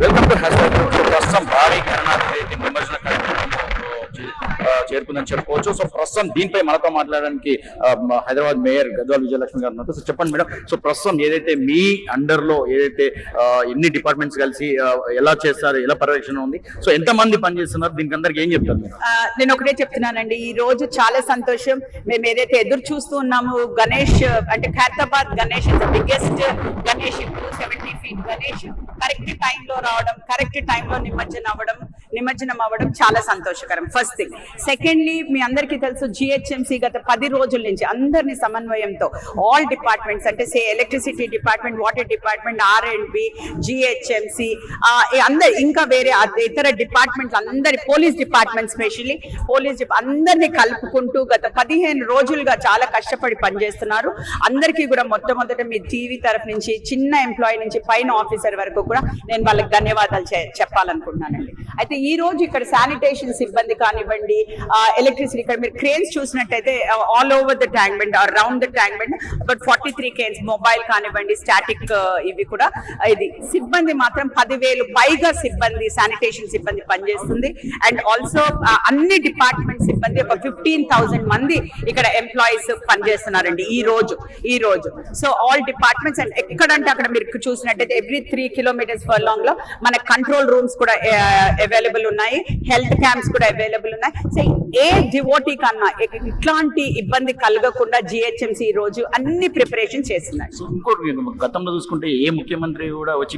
Welcome to హస్తం ప్రస్తుతం భారీ కరణాలు చేరుకుందని చెప్పుకోవచ్చు. సో ప్రస్తుతం దీనిపై మనతో మాట్లాడడానికి హైదరాబాద్ మేయర్ గద్వాల్ విజయలక్ష్మి గారు ఉన్నారు. సో చెప్పండి మేడం. సో ప్రస్తుతం ఏదైతే మీ అండర్లో ఏదైతే ఎన్ని డిపార్ట్మెంట్స్ కలిసి ఎలా చేస్తారు ఎలా పర్యవేక్షణ ఉంది? సో ఎంత మంది పనిచేస్తున్నారు? దీనికి అందరికి ఏం చెప్తారు నేను ఒకటే చెప్తున్నానండి. ఈ రోజు చాలా సంతోషం. మేము ఏదైతే ఎదురు చూస్తూ ఉన్నాము గణేష్ అంటే Khairatabad Ganesh biggest Ganesh seventy feet Ganesh correct టైంలో రావడం కరెక్ట్ టైంలో నిమజ్జనం అవ్వడం నిమజ్జనం అవ్వడం చాలా సంతోషకరం. ఫస్ట్ థింగ్ సెకండ్లీ మీ అందరికీ తెలుసు జిహెచ్ఎంసీ గత పది రోజుల నుంచి అందరిని సమన్వయంతో ఆల్ డిపార్ట్మెంట్స్ అంటే say electricity department water department R and B GHMC అందరు ఇంకా వేరే ఇతర డిపార్ట్మెంట్స్ అందరి పోలీస్ డిపార్ట్మెంట్ స్పెషల్లీ పోలీస్ అందరినీ కలుపుకుంటూ గత పదిహేను రోజులుగా చాలా కష్టపడి పనిచేస్తున్నారు. అందరికీ కూడా మొట్టమొదట మీ టీవీ తరఫు నుంచి చిన్న ఎంప్లాయీ నుంచి పైన ఆఫీసర్ వరకు కూడా నేను వాళ్ళకి ధన్యవాదాలు చెప్పాలనుకుంటున్నానండి. అయితే ఈ రోజు ఇక్కడ శానిటేషన్ సిబ్బంది కానివ్వండి ఎలక్ట్రిసిటీ ఇక్కడ మీరు క్రేన్స్ చూసినట్టయితే all over the tank bund around round the tank bund but forty three cranes mobile కానివ్వండి స్టాటిక్ ఇవి కూడా. ఇది సిబ్బంది మాత్రం పదివేలు పైగా సిబ్బంది శానిటేషన్ సిబ్బంది పనిచేస్తుంది. అండ్ ఆల్సో అన్ని డిపార్ట్మెంట్ సిబ్బంది ఒక ఫిఫ్టీన్ థౌసండ్ మంది ఇక్కడ ఎంప్లాయీస్ పనిచేస్తున్నారండి ఈ రోజు ఈ రోజు. సో ఆల్ డిపార్ట్మెంట్స్ అండ్ ఎక్కడంటే అక్కడ మీరు చూసినట్టయితే ఎవ్రీ త్రీ కిలోమీటర్స్ ఫర్ లాంగ్లో మన కంట్రోల్ రూమ్స్ కూడా అవైలబుల్ ఉన్నాయి. హెల్త్ క్యాంప్స్ కూడా అవైలబుల్ ఉన్నాయి. సో ఏ డివోటీ కన్నా ఇట్లాంటి ఇబ్బంది కలగకుండా జిహెచ్ఎంసీ ఈ రోజు అన్ని ప్రిపరేషన్ చేస్తున్నారు సో ఇంకోటి గతంలో చూసుకుంటే ఏ ముఖ్యమంత్రి కూడా వచ్చి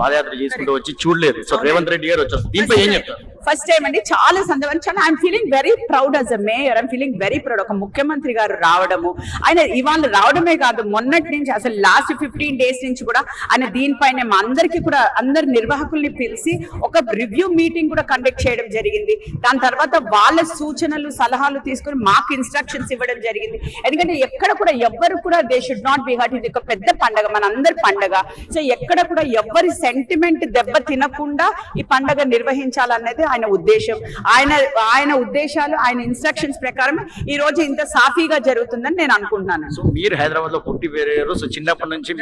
పాదయాత్ర చేసుకుంటూ వచ్చి చూడలేదు. సో రేవంత్ రెడ్డి గారు వచ్చారు. దీనిపై ఏం చెప్తారు? ఫస్ట్ టైం అండి. చాలా సందర్భం చాలా I'm feeling very proud as a mayor I'm feeling very proud ఒక ముఖ్యమంత్రి గారు రావడము. ఆయన ఇవాళ రావడమే కాదు మొన్నటి నుంచి అసలు లాస్ట్ ఫిఫ్టీన్ డేస్ నుంచి కూడా ఆయన దీనిపైన మా అందరికీ కూడా అందరి నిర్వాహకుల్ని పిలిచి ఒక రివ్యూ మీటింగ్ కూడా కండక్ట్ చేయడం జరిగింది. దాని తర్వాత వాళ్ళ సూచనలు సలహాలు తీసుకొని మాకు ఇన్స్ట్రక్షన్స్ ఇవ్వడం జరిగింది. ఎందుకంటే ఎక్కడ కూడా ఎవ్వరు కూడా they should not be hurt ఇది ఒక పెద్ద పండగ మన అందరి పండగ. సో ఎక్కడ కూడా ఎవ్వరి సెంటిమెంట్ దెబ్బ తినకుండా ఈ పండగ నిర్వహించాలన్నది ఆయన ఉద్దేశం. ఆయన ఆయన ఉద్దేశాలు ఆయన ఇన్స్ట్రక్షన్స్ ప్రకారం ఈ రోజు ఇంత సాఫీగా జరుగుతుందని నేను అనుకుంటున్నాను. సో మీరు హైదరాబాద్లో పుట్టి పెరిగారు సో చిన్నప్పటి నుంచి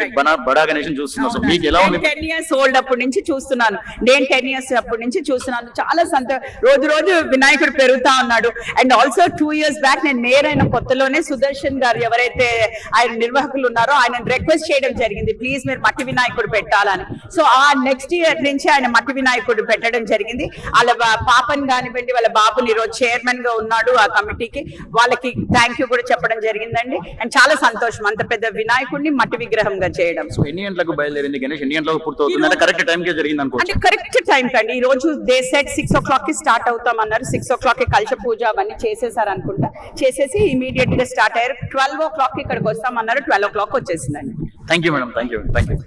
బడా గణేష్ చూస్తున్నారు సో మీకు ఎలా ఉంది? టెన్ ఇయర్స్ ఓల్డ్ అప్పటి నుంచి చూస్తున్నాను. నేను టెన్ ఇయర్స్ అప్పటి నుంచి చూస్తున్నాను. చాలా సంత రోజు రోజు వినాయకుడు పెరుగుతా ఉన్నాడు. And also two years back నేను మేయర్ అయిన కొత్తలోనే సుదర్శన్ గారు ఎవరైతే ఆయన నిర్వాహకులు ఉన్నారో ఆయన రిక్వెస్ట్ చేయడం జరిగింది. ప్లీజ్ మీరు మట్టి వినాయకుడు పెట్టాలని. సో ఆ నెక్స్ట్ ఇయర్ నుంచి ఆయన మట్టి వినాయకుడు పెట్టడం జరిగింది. బా- పాపని కానివ్వండి వాళ్ళ బాబుని ఈరోజు చైర్మన్గా ఉన్నాడు ఆ కమిటీకి. వాళ్ళకి థ్యాంక్ యూ కూడా చెప్పడం జరిగిందండి. అండ్ చాలా సంతోషం. అంత పెద్ద వినాయకుడిని మట్టి విగ్రహంగా చేయడం. సో ఎన్ని గంటలకు బయలుదేరింది గణేష్? ఎన్ని గంటలకు పూర్తవుతుంది అంటే కరెక్ట్ టైం కే జరిగింది అంటే కరెక్ట్ టైం కండి ఈ రోజు దే సెట్ సిక్స్ ఓ క్లాక్కి స్టార్ట్ అవుతాం అన్నారు సిక్స్ ఓ క్లాక్కి కలశ పూజ అవన్నీ చేసేసారు అనుకుంటా. చేసేసి ఇమీడియట్గా స్టార్ట్ అయ్యారు. ట్వెల్వ్ ఓ క్లాక్ ఇక్కడికి వస్తామన్నారు. ట్వెల్వ్ ఓ క్లాక్ వచ్చేసిందండి. Thank you madam thank you thank you